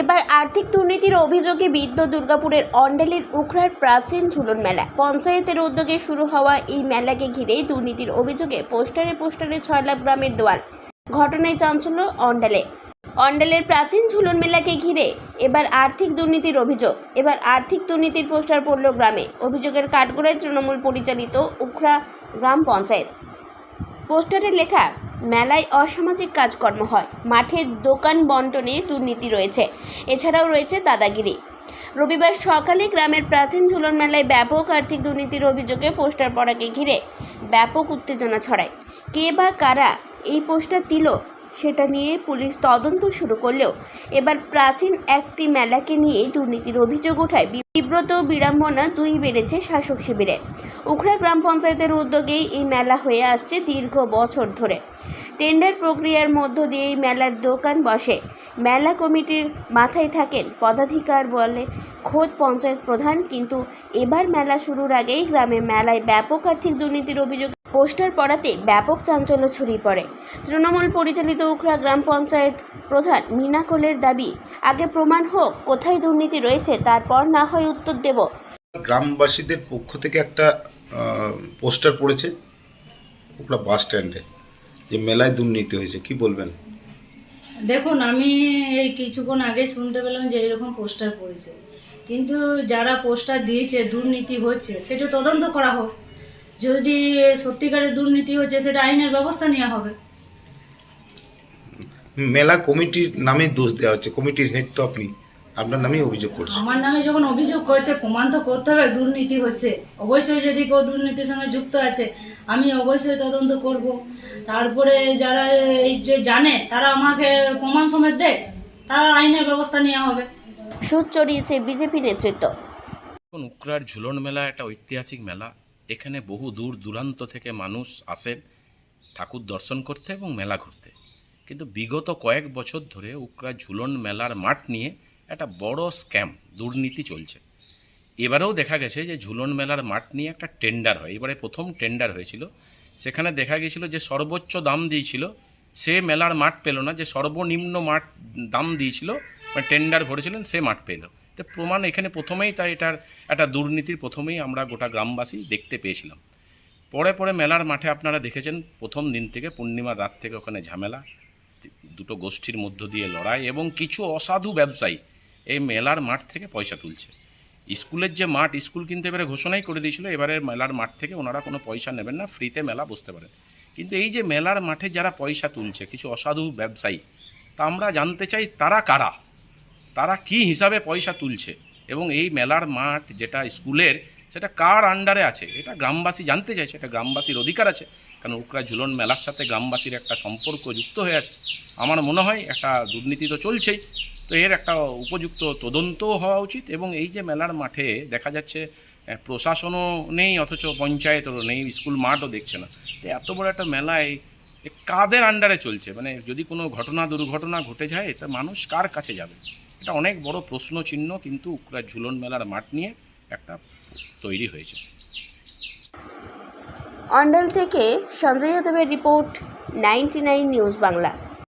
এবার আর্থিক দুর্নীতির অভিযোগে বিদ্য দুর্গাপুরের অন্ডালের উখড়ার প্রাচীন ঝুলন মেলা। পঞ্চায়েতের উদ্যোগে শুরু হওয়া এই মেলাকে ঘিরেই দুর্নীতির অভিযোগে পোস্টারে পোস্টারে ছয়লাভ গ্রামের দোয়াল। ঘটনায় চাঞ্চল্য অন্ডালে। অন্ডালের প্রাচীন ঝুলন মেলাকে ঘিরে এবার আর্থিক দুর্নীতির অভিযোগ। এবার আর্থিক দুর্নীতির পোস্টার পড়ল গ্রামে। অভিযোগের কাঠগড়ায় তৃণমূল পরিচালিত উখড়া গ্রাম পঞ্চায়েত। পোস্টারে লেখা মেলায় অসামাজিক কাজকর্ম হয়। মাঠের দোকান বন্টনে দুর্নীতি রয়েছে। এছাড়াও রয়েছে দাদাগিরি। রবিবার সকালে গ্রামের প্রাচীন ঝুলন মেলায় ব্যাপক আর্থিক দুর্নীতির অভিযোগে পোস্টার পড়াকে ঘিরে ব্যাপক উত্তেজনা ছড়ায়। কে বা কারা এই পোস্টার দিল, সেটা নিয়ে পুলিশ তদন্ত শুরু করলেও এবার প্রাচীন একটি মেলাকে নিয়ে দুর্নীতির অভিযোগ ওঠায় বিব্রত বিড়ম্বনা দুই বেড়েছে শাসক শিবিরে। উখড়া গ্রাম পঞ্চায়েতের উদ্যোগেই এই মেলা হয়ে আসছে দীর্ঘ বছর ধরে। টেন্ডার প্রক্রিয়ার মধ্য দিয়ে এই মেলার দোকান বসে। মেলা কমিটির মাথায় থাকেন পদাধিকার বলে খোদ পঞ্চায়েত প্রধান, কিন্তু এবার মেলা শুরুর আগেই গ্রামে মেলায় ব্যাপক আর্থিক দুর্নীতির অভিযোগ, পোস্টার পড়াতে ব্যাপক চাঞ্চল্য ছড়িয়ে পড়ে। তৃণমূল পরিচালিত উখরা গ্রাম পঞ্চায়েত প্রধান মিনা কোলের দাবি, আগে প্রমাণ হোক কোথায় দুর্নীতি রয়েছে, তারপর না হয় উত্তর দেব। গ্রামবাসীদের পক্ষ থেকে একটা পোস্টার পড়েছে ওটা বাস স্ট্যান্ডে। যে মেলায় দুর্নীতি হয়েছে কি বলবেন? দেখুন আমি এই কিছুক্ষণ আগে শুনতে পেলাম যে এরকম পোস্টার পড়েছে। কিন্তু যারা পোস্টার দিয়েছে দুর্নীতি হচ্ছে সেটা তদন্ত করা হোক। যদি সত্যিকারের দুর্নীতি হচ্ছে সেটা আইনের ব্যবস্থা নেওয়া হবে। মেলা কমিটির নামে দোষ দেওয়া হচ্ছে কমিটির হেড তো আপনি। আপনার নামেই অভিযোগ করছেন আমার নামে যখন অভিযোগ করছে প্রমাণ তো করতে হবে দুর্নীতি হচ্ছে। অবশ্যই যদি কেউ দুর্নীতির সঙ্গে যুক্ত আছে আমি অবশ্যই তদন্ত করব। তারপরে যারা এই যে জানে তারা আমাকে প্রমাণ সমেত দেয় তার আইনের ব্যবস্থা নেওয়া হবে। সুদ চড়িয়েছে বিজেপি নেতৃত্ব। এখন উকরার ঝুলন মেলা একটা ঐতিহাসিক মেলা। এখানে বহু দূর দূরান্ত থেকে মানুষ আসেন ঠাকুর দর্শন করতে এবং মেলা ঘুরতে। কিন্তু বিগত কয়েক বছর ধরে উকরা ঝুলন মেলার মাঠ নিয়ে একটা বড় স্ক্যাম, দুর্নীতি চলছে। এবারেও দেখা গেছে যে ঝুলন মেলার মাঠ নিয়ে একটা টেন্ডার হয়। এবারে প্রথম টেন্ডার হয়েছিল। সেখানে দেখা গিয়েছিল যে সর্বোচ্চ দাম দিয়েছিল, সে মেলার মাঠ পেল না, যে সর্বনিম্ন মাঠ দাম দিয়েছিল মানে টেন্ডার ভরেছিলেন, সে মাঠ পেল। তো প্রমাণ এখানে প্রথমেই তাই এটার একটা দুর্নীতির প্রথমেই আমরা গোটা গ্রামবাসী দেখতে পেয়েছিলাম। পরে পরে মেলার মাঠে আপনারা দেখেছেন, প্রথম দিন থেকে পূর্ণিমার রাত থেকে ওখানে ঝামেলা, দুটো গোষ্ঠীর মধ্য দিয়ে লড়াই এবং কিছু অসাধু ব্যবসায়ী এই মেলার মাঠ থেকে পয়সা তুলছে। স্কুলের যে মাঠ, স্কুল কিন্তু এবারে ঘোষণাই করে দিয়েছিল, এবারে মেলার মাঠ থেকে ওনারা কোনো পয়সা নেবেন না, ফ্রিতে মেলা বসতে পারেন কিন্তু এই যে মেলার মাঠে যারা পয়সা তুলছে, কিছু অসাধু ব্যবসায়ী, তা আমরা জানতে চাই তারা কারা? তারা কি হিসাবে পয়সা তুলছে? এবং এই মেলার মাঠ যেটা স্কুলের সেটা কার আন্ডারে আছে? এটা গ্রামবাসী জানতে চাইছে, এটা গ্রামবাসীর অধিকার আছে। কারণ উকরা ঝুলন মেলার সাথে গ্রামবাসীর একটা সম্পর্ক যুক্ত হয়ে আছে। আমার মনে হয় একটা দুর্নীতি তো চলছেই। তো এর একটা উপযুক্ত তদন্তও হওয়া উচিত এবং এই যে মেলার মাঠে দেখা যাচ্ছে প্রশাসনও নেই, অথচ পঞ্চায়েতও নেই, স্কুল মাঠও দেখছে না। তো এত বড় একটা মেলায় কাদের আন্ডারে চলছে? মানে যদি কোনো ঘটনা, দুর্ঘটনা ঘটে যায়, তা মানুষ কার কাছে যাবে? এটা অনেক বড় প্রশ্ন চিহ্ন কিন্তু উকরা ঝুলন মেলার মাঠ নিয়ে একটা তৈরি হয়েছে। অন্ডাল থেকে সঞ্জয় যাদবের রিপোর্ট নাইনটি নিউজ বাংলা।